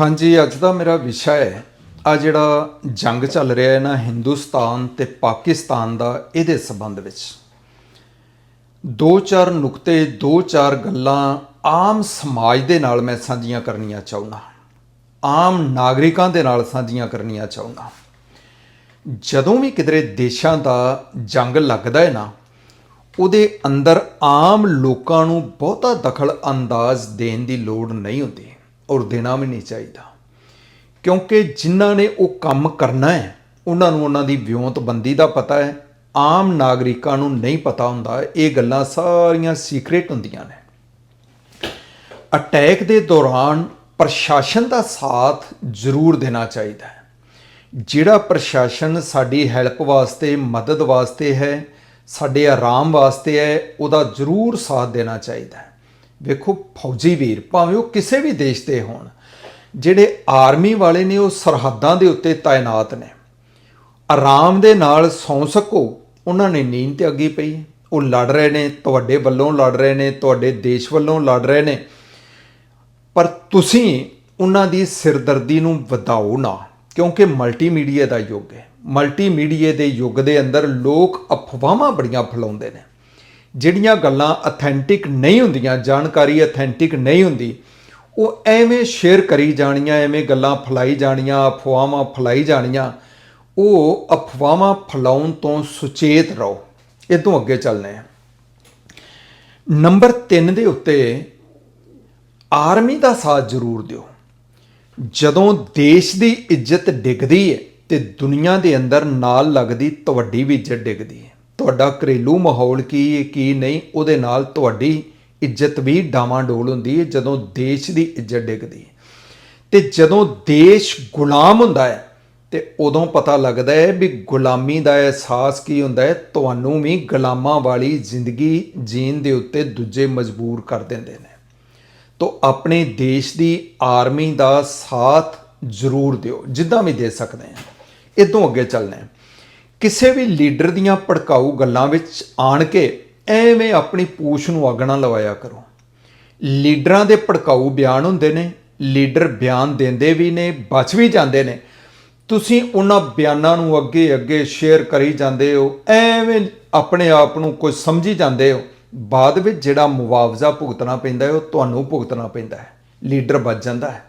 ਹਾਂਜੀ, ਅੱਜ ਦਾ ਮੇਰਾ ਵਿਸ਼ਾ ਹੈ। ਆ ਜਿਹੜਾ ਜੰਗ ਚੱਲ ਰਿਹਾ ਹੈ ਨਾ, ਹਿੰਦੁਸਤਾਨ ਤੇ ਪਾਕਿਸਤਾਨ ਦਾ, ਇਹਦੇ ਸੰਬੰਧ ਵਿੱਚ। ਦੋ ਚਾਰ ਨੁਕਤੇ, ਦੋ ਚਾਰ ਗੱਲਾਂ ਆਮ ਸਮਾਜ ਦੇ ਨਾਲ ਮੈਂ ਸਾਂਝੀਆਂ ਕਰਨੀਆਂ ਚਾਹੁੰਦਾ ਆਮ ਨਾਗਰਿਕਾਂ ਦੇ ਨਾਲ ਸਾਂਝੀਆਂ ਕਰਨੀਆਂ ਚਾਹੁੰਦਾ ਜਦੋਂ ਵੀ ਕਿਧਰੇ ਦੇਸ਼ਾਂ ਦਾ ਜੰਗ ਲੱਗਦਾ ਹੈ ਨਾ, ਉਹਦੇ ਅੰਦਰ ਆਮ ਲੋਕਾਂ ਨੂੰ ਬਹੁਤਾ ਦਖਲ ਅੰਦਾਜ਼ ਦੇਣ ਦੀ ਲੋੜ ਨਹੀਂ ਹੁੰਦੀ। ਔਰ ਦੇਣਾ ਵੀ ਨਹੀਂ ਚਾਹੀਦਾ। ਕਿਉਂਕਿ ਜਿਨ੍ਹਾਂ ਨੇ ਉਹ ਕੰਮ ਕਰਨਾ ਹੈ, ਉਹਨਾਂ ਨੂੰ ਉਹਨਾਂ ਦੀ ਵਿਉਂਤਬੰਦੀ ਦਾ ਪਤਾ ਹੈ, ਆਮ ਨਾਗਰਿਕਾਂ ਨੂੰ ਨਹੀਂ ਪਤਾ ਹੁੰਦਾ, ਇਹ ਗੱਲਾਂ ਸਾਰੀਆਂ ਸੀਕ੍ਰੀਟ ਹੁੰਦੀਆਂ ਨੇ। ਅਟੈਕ ਦੇ ਦੌਰਾਨ ਪ੍ਰਸ਼ਾਸਨ ਦਾ ਸਾਥ ਜ਼ਰੂਰ ਦੇਣਾ ਚਾਹੀਦਾ ਹੈ। ਜਿਹੜਾ ਪ੍ਰਸ਼ਾਸਨ ਸਾਡੀ ਹੈਲਪ ਵਾਸਤੇ, ਮਦਦ ਵਾਸਤੇ ਹੈ, ਸਾਡੇ ਆਰਾਮ ਵਾਸਤੇ ਹੈ, ਉਹਦਾ ਜ਼ਰੂਰ ਸਾਥ ਦੇਣਾ ਚਾਹੀਦਾ ਹੈ। ਵੇਖੋ, ਫੌਜੀ ਵੀਰ, ਭਾਵੇਂ ਉਹ ਕਿਸੇ ਵੀ ਦੇਸ਼ ਦੇ ਹੋਣ, ਜਿਹੜੇ ਆਰਮੀ ਵਾਲੇ ਨੇ, ਉਹ ਸਰਹੱਦਾਂ ਦੇ ਉੱਤੇ ਤਾਇਨਾਤ ਨੇ। ਆਰਾਮ ਦੇ ਨਾਲ ਸੌਂ ਸਕੋ, ਉਹਨਾਂ ਨੇ ਨੀਂਦ ਤੇ ਅੱਗੀ ਪਈ। ਉਹ ਲੜ ਰਹੇ ਨੇ, ਤੁਹਾਡੇ ਵੱਲੋਂ ਲੜ ਰਹੇ ਨੇ, ਤੁਹਾਡੇ ਦੇਸ਼ ਵੱਲੋਂ ਲੜ ਰਹੇ ਨੇ। ਪਰ ਤੁਸੀਂ ਉਹਨਾਂ ਦੀ ਸਿਰਦਰਦੀ ਨੂੰ ਵਧਾਓ ਨਾ, ਕਿਉਂਕਿ ਮਲਟੀਮੀਡੀਆ ਦਾ ਯੁੱਗ ਹੈ। ਮਲਟੀਮੀਡੀਆ ਦੇ ਯੁੱਗ ਦੇ ਅੰਦਰ ਲੋਕ ਅਫਵਾਹਾਂ ਬੜੀਆਂ ਫੈਲਾਉਂਦੇ ਨੇ। ਜਿਹੜੀਆਂ ਗੱਲਾਂ ਅਥੈਂਟਿਕ ਨਹੀਂ ਹੁੰਦੀਆਂ, ਜਾਣਕਾਰੀ ਅਥੈਂਟਿਕ ਨਹੀਂ ਹੁੰਦੀ, ਉਹ ਐਵੇਂ ਸ਼ੇਅਰ ਕਰੀ ਜਾਣੀਆਂ, ਐਵੇਂ ਗੱਲਾਂ ਫੈਲਾਈ ਜਾਣੀਆਂ, ਅਫਵਾਹਾਂ ਫੈਲਾਈ ਜਾਣੀਆਂ, ਉਹ ਅਫਵਾਹਾਂ ਫੈਲਾਉਣ ਤੋਂ ਸੁਚੇਤ ਰਹੋ। ਇਹ ਤੋਂ ਅੱਗੇ ਚੱਲਨੇ ਆ ਨੰਬਰ 3 ਦੇ ਉੱਤੇ ਆਰਮੀ ਦਾ ਸਾਥ ਜ਼ਰੂਰ ਦਿਓ। ਜਦੋਂ ਦੇਸ਼ ਦੀ ਇੱਜ਼ਤ ਡਿੱਗਦੀ ਹੈ ਤੇ ਦੁਨੀਆ ਦੇ ਅੰਦਰ ਨਾਲ ਲੱਗਦੀ ਤੁਹਾਡੀ ਵੀ ਇੱਜ਼ਤ ਡਿੱਗਦੀ ਹੈ ਤੁਹਾਡਾ ਘਰੇਲੂ ਮਾਹੌਲ ਕੀ ਹੈ ਕੀ ਨਹੀਂ, ਉਹਦੇ ਨਾਲ ਤੁਹਾਡੀ ਇੱਜ਼ਤ ਵੀ ਡਾਵਾਂਡੋਲ ਹੁੰਦੀ ਹੈ, ਜਦੋਂ ਦੇਸ਼ ਦੀ ਇੱਜ਼ਤ ਡਿੱਗਦੀ ਹੈ। ਤੇ ਜਦੋਂ ਦੇਸ਼ ਗੁਲਾਮ ਹੁੰਦਾ ਹੈ, ਤੇ ਉਦੋਂ ਪਤਾ ਲੱਗਦਾ ਹੈ ਵੀ ਗੁਲਾਮੀ ਦਾ ਅਹਿਸਾਸ ਕੀ ਹੁੰਦਾ ਹੈ, ਤੁਹਾਨੂੰ ਵੀ ਗੁਲਾਮਾਂ ਵਾਲੀ ਜ਼ਿੰਦਗੀ ਜੀਣ ਦੇ ਉੱਤੇ ਦੂਜੇ ਮਜਬੂਰ ਕਰ ਦਿੰਦੇ ਨੇ। ਤੋ ਆਪਣੇ ਦੇਸ਼ ਦੀ ਆਰਮੀ ਦਾ ਸਾਥ ਜ਼ਰੂਰ ਦਿਓ, ਜਿੱਦਾਂ ਵੀ ਦੇ ਸਕਦੇ ਆ ਇਦੋਂ ਅੱਗੇ ਚੱਲਣਾ ਹੈ। ਕਿਸੇ ਵੀ ਲੀਡਰ ਦੀਆਂ ਭੜਕਾਊ ਗੱਲਾਂ ਵਿੱਚ ਆਣ ਕੇ ਐਵੇਂ ਆਪਣੀ ਪੂਛ ਨੂੰ ਅੱਗ ਲਵਾਇਆ ਕਰੋ। ਲੀਡਰਾਂ ਦੇ ਭੜਕਾਊ ਬਿਆਨ ਹੁੰਦੇ ਨੇ, ਲੀਡਰ ਬਿਆਨ ਦਿੰਦੇ ਵੀ ਨੇ, ਬਚ ਵੀ ਜਾਂਦੇ ਨੇ। ਤੁਸੀਂ ਉਹਨਾਂ ਬਿਆਨਾਂ ਨੂੰ ਅੱਗੇ ਅੱਗੇ ਸ਼ੇਅਰ ਕਰੀ ਜਾਂਦੇ ਹੋ, ਐਵੇਂ ਆਪਣੇ ਆਪ ਨੂੰ ਕੁਝ ਸਮਝੀ ਜਾਂਦੇ ਹੋ। ਬਾਅਦ ਵਿੱਚ ਜਿਹੜਾ ਮੁਆਵਜ਼ਾ ਭੁਗਤਣਾ ਪੈਂਦਾ ਹੈ, ਉਹ ਤੁਹਾਨੂੰ ਭੁਗਤਣਾ ਪੈਂਦਾ ਹੈ। ਲੀਡਰ ਬਚ ਜਾਂਦਾ ਹੈ।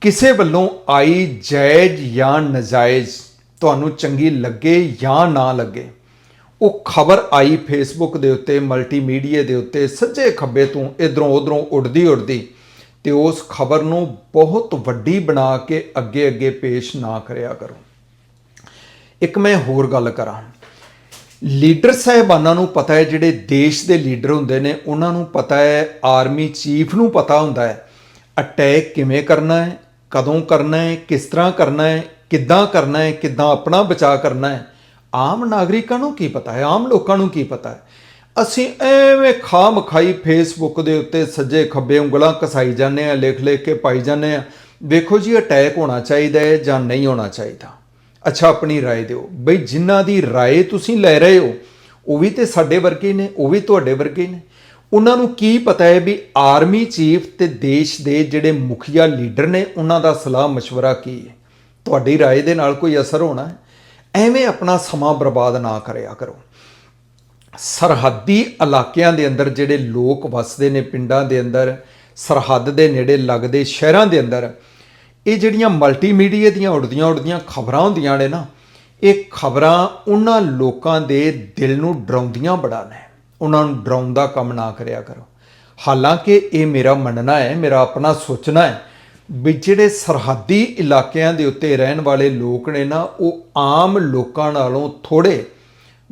ਕਿਸੇ ਵੱਲੋਂ ਆਈ ਜਾਇਜ਼ ਜਾਂ ਨਜਾਇਜ਼ ਤੁਹਾਨੂੰ ਚੰਗੀ ਲੱਗੇ ਜਾਂ ਨਾ ਲੱਗੇ। ਉਹ ਖਬਰ ਆਈ ਫੇਸਬੁੱਕ ਦੇ ਉੱਤੇ ਮਲਟੀਮੀਡੀਆ ਦੇ ਉੱਤੇ, ਸੱਜੇ ਖੱਬੇ ਤੋਂ ਇਧਰੋਂ ਉਧਰੋਂ ਉੱਡਦੀ ਉੱਡਦੀ ਤੇ ਉਸ ਖਬਰ ਨੂੰ ਬਹੁਤ ਵੱਡੀ ਬਣਾ ਕੇ ਅੱਗੇ ਅੱਗੇ ਪੇਸ਼ ਨਾ ਕਰਿਆ ਕਰੋ। ਇੱਕ ਮੈਂ ਹੋਰ ਗੱਲ ਕਰਾਂ। ਲੀਡਰ ਸਾਹਿਬਾਨਾਂ ਨੂੰ ਪਤਾ ਹੈ, ਜਿਹੜੇ ਦੇਸ਼ ਦੇ ਲੀਡਰ ਹੁੰਦੇ ਨੇ, ਉਹਨਾਂ ਨੂੰ ਪਤਾ ਹੈ, ਆਰਮੀ ਚੀਫ ਨੂੰ ਪਤਾ ਹੁੰਦਾ ਹੈ, ਅਟੈਕ ਕਿਵੇਂ ਕਰਨਾ ਹੈ ਕਦੋਂ ਕਰਨਾ ਹੈ ਕਿਸ ਤਰ੍ਹਾਂ ਕਰਨਾ ਹੈ ਕਿੱਦਾਂ ਕਰਨਾ ਹੈ ਕਿੱਦਾਂ ਆਪਣਾ ਬਚਾਅ ਕਰਨਾ ਹੈ ਆਮ ਨਾਗਰਿਕਾਂ ਨੂੰ ਕੀ ਪਤਾ ਹੈ ਆਮ ਲੋਕਾਂ ਨੂੰ ਕੀ ਪਤਾ ਹੈ ਅਸੀਂ ਐਵੇਂ ਖਾਮ ਖਾਈ ਫੇਸਬੁੱਕ ਦੇ ਉੱਤੇ ਸੱਜੇ ਖੱਬੇ ਉਂਗਲਾਂ ਕਸਾਈ ਜਾਂਦੇ ਆ ਲਿਖ ਲਿਖ ਕੇ ਪਾਈ ਜਾਂਦੇ ਆ ਵੇਖੋ ਜੀ ਅਟੈਕ ਹੋਣਾ ਚਾਹੀਦਾ ਹੈ ਜਾਂ ਨਹੀਂ ਹੋਣਾ ਚਾਹੀਦਾ ਅੱਛਾ ਆਪਣੀ رائے ਦਿਓ ਬਈ ਜਿਨ੍ਹਾਂ ਦੀ رائے ਤੁਸੀਂ ਲੈ ਰਹੇ ਹੋ ਉਹ ਵੀ ਤੇ ਸਾਡੇ ਵਰਗੇ ਹੀ ਨੇ ਉਹ ਵੀ ਤੁਹਾਡੇ ਵਰਗੇ ਹੀ ਨੇ ਉਹਨਾਂ ਨੂੰ ਕੀ ਪਤਾ ਹੈ ਵੀ ਆਰਮੀ ਚੀਫ ਤੇ ਦੇਸ਼ ਦੇ ਜਿਹੜੇ ਮੁਖੀਆ ਲੀਡਰ ਨੇ ਉਹਨਾਂ ਦਾ ਸਲਾਹ مشورہ ਕੀ ਹੈ ਤੁਹਾਡੀ رائے ਦੇ ਨਾਲ ਕੋਈ ਅਸਰ ਹੋਣਾ ਹੈ ਐਵੇਂ ਆਪਣਾ ਸਮਾਂ ਬਰਬਾਦ ਨਾ ਕਰਿਆ ਕਰੋ ਸਰਹੱਦੀ ਇਲਾਕਿਆਂ ਦੇ ਅੰਦਰ ਜਿਹੜੇ ਲੋਕ ਵਸਦੇ ਨੇ ਪਿੰਡਾਂ ਦੇ ਅੰਦਰ ਸਰਹੱਦ ਦੇ ਨੇੜੇ ਲੱਗਦੇ ਸ਼ਹਿਰਾਂ ਦੇ ਅੰਦਰ ਇਹ ਜਿਹੜੀਆਂ ਮਲਟੀਮੀਡੀਆ ਦੀਆਂ ਉੜਦੀਆਂ ਉੜਦੀਆਂ ਖਬਰਾਂ ਹੁੰਦੀਆਂ ਨੇ ਨਾ ਇਹ ਖਬਰਾਂ ਉਹਨਾਂ ਲੋਕਾਂ ਦੇ ਦਿਲ ਨੂੰ ਡਰਾਉਂਦੀਆਂ ਬੜਾ ਨੇ ਉਹਨਾਂ ਨੂੰ ਡਰਾਉਣ ਦਾ ਕੰਮ ਨਾ ਕਰਿਆ ਕਰੋ। ਹਾਲਾਂਕਿ ਇਹ ਮੇਰਾ ਮੰਨਣਾ ਹੈ, ਮੇਰਾ ਆਪਣਾ ਸੋਚਣਾ ਹੈ ਵੀ ਜਿਹੜੇ ਸਰਹੱਦੀ ਇਲਾਕਿਆਂ ਦੇ ਉੱਤੇ ਰਹਿਣ ਵਾਲੇ ਲੋਕ ਨੇ ਨਾ, ਉਹ ਆਮ ਲੋਕਾਂ ਨਾਲੋਂ ਥੋੜੇ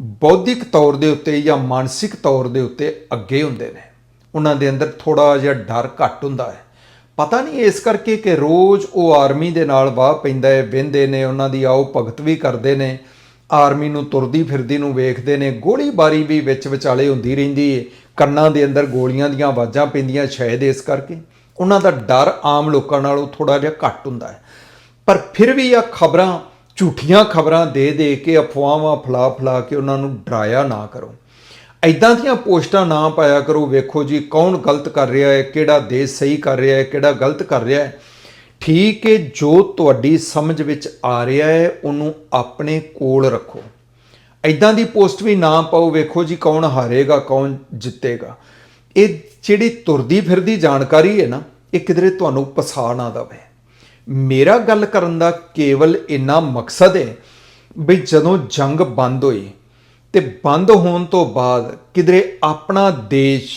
ਬੌਧਿਕ ਤੌਰ ਦੇ ਉੱਤੇ ਜਾਂ ਮਾਨਸਿਕ ਤੌਰ ਦੇ ਉੱਤੇ ਅੱਗੇ ਹੁੰਦੇ ਨੇ। ਉਹਨਾਂ ਦੇ ਅੰਦਰ ਥੋੜਾ ਜਿਹਾ ਡਰ ਘੱਟ ਹੁੰਦਾ ਹੈ। ਪਤਾ ਨਹੀਂ ਇਸ ਕਰਕੇ ਕਿ ਰੋਜ਼ ਉਹ ਆਰਮੀ ਦੇ ਨਾਲ ਵਾਹ ਪੈਂਦਾ ਹੈ, ਵਹਿੰਦੇ ਨੇ, ਉਹਨਾਂ ਦੀ ਆਓ ਭਗਤ ਵੀ ਕਰਦੇ ਨੇ। ਆਰਮੀ ਨੂੰ ਤੁਰਦੀ ਫਿਰਦੀ ਨੂੰ ਵੇਖਦੇ ਨੇ, ਗੋਲੀਬਾਰੀ ਵੀ ਵਿੱਚ ਵਿਚਾਲੇ ਹੁੰਦੀ ਰਹਿੰਦੀ ਹੈ ਕੰਨਾਂ ਦੇ ਅੰਦਰ ਗੋਲੀਆਂ ਦੀਆਂ ਆਵਾਜ਼ਾਂ ਪੈਂਦੀਆਂ ਸ਼ਾਇਦ ਇਸ ਕਰਕੇ। ਉਹਨਾਂ ਦਾ ਡਰ ਆਮ ਲੋਕਾਂ ਨਾਲੋਂ ਥੋੜਾ ਜਿਹਾ ਘੱਟ ਹੁੰਦਾ ਹੈ। ਪਰ ਫਿਰ ਵੀ ਇਹ ਖਬਰਾਂ, ਝੂਠੀਆਂ ਖਬਰਾਂ ਦੇ ਦੇ ਕੇ ਅਫਵਾਹਾਂ ਫਲਾ ਫਲਾ ਕੇ ਉਹਨਾਂ ਨੂੰ ਡਰਾਇਆ ਨਾ ਕਰੋ। ਐਦਾਂ ਦੀਆਂ ਪੋਸਟਾਂ ਨਾ ਪਾਇਆ ਕਰੋ, ਵੇਖੋ ਜੀ ਕੌਣ ਗਲਤ ਕਰ ਰਿਹਾ ਹੈ, ਕਿਹੜਾ ਦੇਸ਼ ਸਹੀ ਕਰ ਰਿਹਾ ਹੈ, ਕਿਹੜਾ ਗਲਤ ਕਰ ਰਿਹਾ ਹੈ। ਠੀਕ ਹੈ, ਜੋ ਤੁਹਾਡੀ ਸਮਝ ਵਿੱਚ ਆ ਰਿਹਾ ਹੈ, ਉਹਨੂੰ ਆਪਣੇ ਕੋਲ ਰੱਖੋ। ਐਦਾਂ ਦੀ ਪੋਸਟ ਵੀ ਨਾ ਪਾਓ, ਵੇਖੋ ਜੀ ਕੌਣ ਹਾਰੇਗਾ, ਕੌਣ ਜਿੱਤੇਗਾ। ਇਹ ਜਿਹੜੀ ਤੁਰਦੀ ਫਿਰਦੀ ਜਾਣਕਾਰੀ ਹੈ ਨਾ, ਇਹ ਕਿਧਰੇ ਤੁਹਾਨੂੰ ਪਸਾ ਨਾ ਦਵੇ। ਮੇਰਾ ਗੱਲ ਕਰਨ ਦਾ ਕੇਵਲ ਇੰਨਾ ਮਕਸਦ ਹੈ ਵੀ ਜਦੋਂ ਜੰਗ ਬੰਦ ਹੋਈ ਤੇ ਬੰਦ ਹੋਣ ਤੋਂ ਬਾਅਦ ਕਿਧਰੇ ਆਪਣਾ ਦੇਸ਼,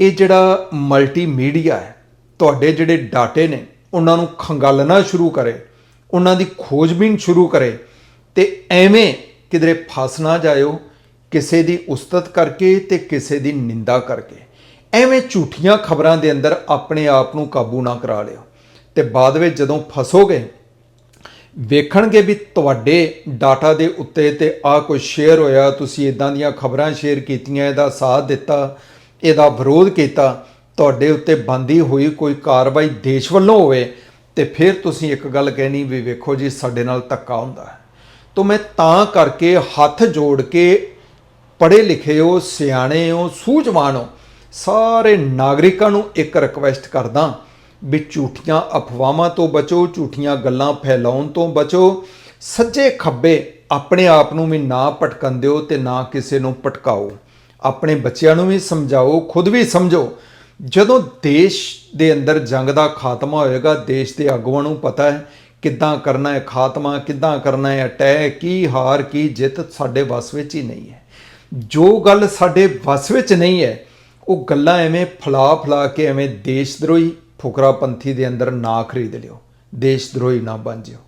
ਇਹ ਜਿਹੜਾ ਮਲਟੀਮੀਡੀਆ ਹੈ, ਤੁਹਾਡੇ ਜਿਹੜੇ ਡਾਟੇ ਨੇ ਉਹਨਾਂ ਨੂੰ ਖੰਗਾਲਣਾ ਸ਼ੁਰੂ ਕਰੇ, ਉਹਨਾਂ ਦੀ ਖੋਜਬੀਨ ਸ਼ੁਰੂ ਕਰੇ, ਤੇ ਐਵੇਂ ਕਿਧਰੇ ਫਸ ਨਾ ਜਾਇਓ, ਕਿਸੇ ਦੀ ਉਸਤਤ ਕਰਕੇ ਤੇ ਕਿਸੇ ਦੀ ਨਿੰਦਾ ਕਰਕੇ। ਐਵੇਂ ਝੂਠੀਆਂ ਖਬਰਾਂ ਦੇ ਅੰਦਰ ਆਪਣੇ ਆਪ ਨੂੰ ਕਾਬੂ ਨਾ ਕਰਾ ਲਿਓ। ਤੇ ਬਾਅਦ ਵਿੱਚ ਜਦੋਂ ਫਸੋਗੇ, ਵੇਖਣਗੇ ਵੀ ਤੁਹਾਡੇ ਡਾਟਾ ਦੇ ਉੱਤੇ ਤੇ ਆ ਕੋਈ ਸ਼ੇਅਰ ਹੋਇਆ, ਤੁਸੀਂ ਇਦਾਂ ਦੀਆਂ ਖਬਰਾਂ ਸ਼ੇਅਰ ਕੀਤੀਆਂ, ਇਹਦਾ ਸਾਥ ਦਿੱਤਾ, ਇਹਦਾ ਵਿਰੋਧ ਕੀਤਾ ਤੁਹਾਡੇ ਉੱਤੇ ਬੰਦੀ ਹੋਈ ਕੋਈ ਕਾਰਵਾਈ ਦੇਸ਼ ਵੱਲੋਂ ਹੋਵੇ, ਤੇ ਫਿਰ ਤੁਸੀਂ ਇੱਕ ਗੱਲ ਕਹਿਣੀ ਵੀ ਵੇਖੋ ਜੀ, ਸਾਡੇ ਨਾਲ ਧੱਕਾ ਹੁੰਦਾ ਹੈ। ਤੋਂ ਮੈਂ ਤਾਂ ਕਰਕੇ ਹੱਥ ਜੋੜ ਕੇ ਪੜ੍ਹੇ ਲਿਖੇ ਹੋ, ਸਿਆਣੇ ਹੋ, ਸੂਝਵਾਨ ਹੋ, ਸਾਰੇ ਨਾਗਰਿਕਾਂ ਨੂੰ ਇੱਕ ਰਿਕਵੈਸਟ ਕਰਦਾ ਵੀ ਝੂਠੀਆਂ ਅਫਵਾਹਾਂ ਤੋਂ ਬਚੋ, ਝੂਠੀਆਂ ਗੱਲਾਂ ਫੈਲਾਉਣ ਤੋਂ ਬਚੋ, ਸੱਜੇ ਖੱਬੇ ਆਪਣੇ ਆਪ ਨੂੰ ਵੀ ਨਾ ਭਟਕਣ ਦਿਓ ਤੇ ਨਾ ਕਿਸੇ ਨੂੰ ਭਟਕਾਓ। ਆਪਣੇ ਬੱਚਿਆਂ ਨੂੰ ਵੀ ਸਮਝਾਓ, ਖੁਦ ਵੀ ਸਮਝੋ ਜਦੋਂ ਦੇਸ਼ ਦੇ ਅੰਦਰ ਜੰਗ ਦਾ ਖਾਤਮਾ ਹੋਏਗਾ, ਦੇਸ਼ ਦੇ ਆਗੂਆਂ ਨੂੰ ਪਤਾ ਹੈ ਕਿੱਦਾਂ ਕਰਨਾ ਹੈ ਖਾਤਮਾ, ਕਿੱਦਾਂ ਕਰਨਾ ਹੈ ਅਟੈਕ, ਕੀ ਹਾਰ, ਕੀ ਜਿੱਤ ਸਾਡੇ ਵੱਸ ਵਿੱਚ ਹੀ ਨਹੀਂ ਹੈ। ਜੋ ਗੱਲ ਸਾਡੇ ਵੱਸ ਵਿੱਚ ਨਹੀਂ ਹੈ, ਉਹ ਗੱਲਾਂ ਐਵੇਂ ਫਲਾ ਫਲਾ ਕੇ ਐਵੇਂ ਦੇਸ਼ ਦਰੋਹੀ ਫੁਕਰਾਪੰਥੀ ਦੇ ਅੰਦਰ ਨਾ ਖਰੀਦ ਲਿਓ ਦੇਸ਼ ਦਰੋਹੀ ਨਾ ਬਣ ਜਿਓ।